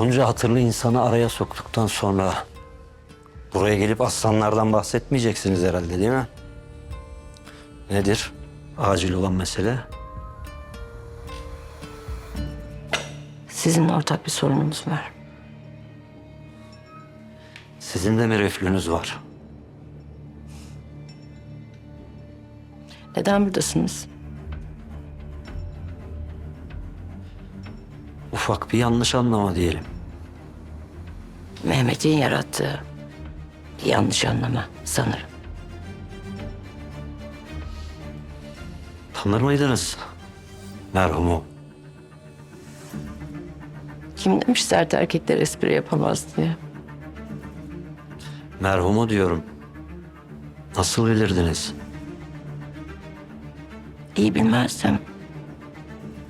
Bunca hatırlı insanı araya soktuktan sonra buraya gelip aslanlardan bahsetmeyeceksiniz herhalde değil mi? Nedir acil olan mesele? Sizinle ortak bir sorunumuz var. Sizin de mi reflünüz var? Neden buradasınız? Ufak bir yanlış anlama diyelim. Mehmet'in yarattığı bir yanlış anlama sanırım. Tanır mıydınız merhumu? Kim demiş sert erkekler espri yapamaz diye. Merhumu diyorum. Nasıl bilirdiniz? İyi bilmezsem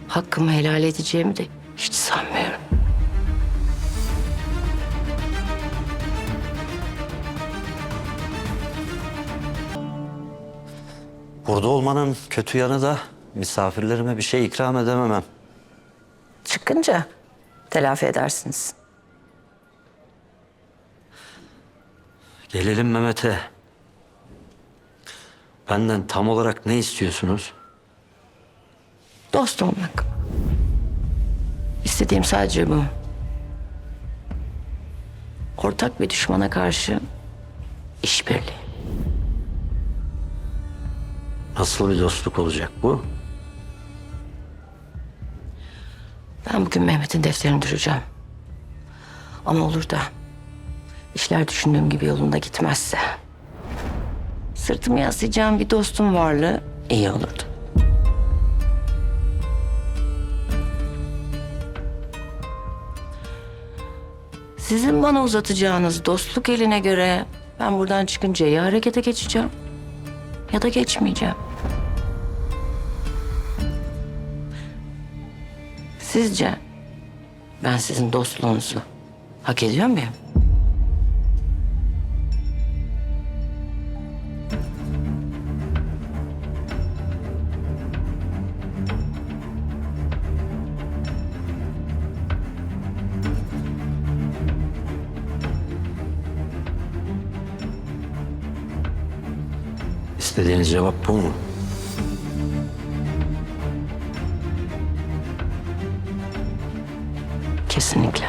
hakkımı helal edeceğimi de hiç sanmıyorum. Burada olmanın kötü yanı da misafirlerime bir şey ikram edememem. Çıkınca telafi edersiniz. Gelelim Mehmet'e. Benden tam olarak ne istiyorsunuz? Dost olmak. İstediğim sadece bu. Ortak bir düşmana karşı işbirliği. Nasıl bir dostluk olacak bu? Ben bugün Mehmet'in defterini düşeceğim. Ama olur da işler düşündüğüm gibi yolunda gitmezse... ...sırtımı yaslayacağım bir dostum varlığı iyi olurdu. Sizin bana uzatacağınız dostluk eline göre ben buradan çıkınca ya harekete geçeceğim ya da geçmeyeceğim. Sizce ben sizin dostluğunuzu hak ediyor muyum? İstediğiniz cevap bu mu? Kesinlikle.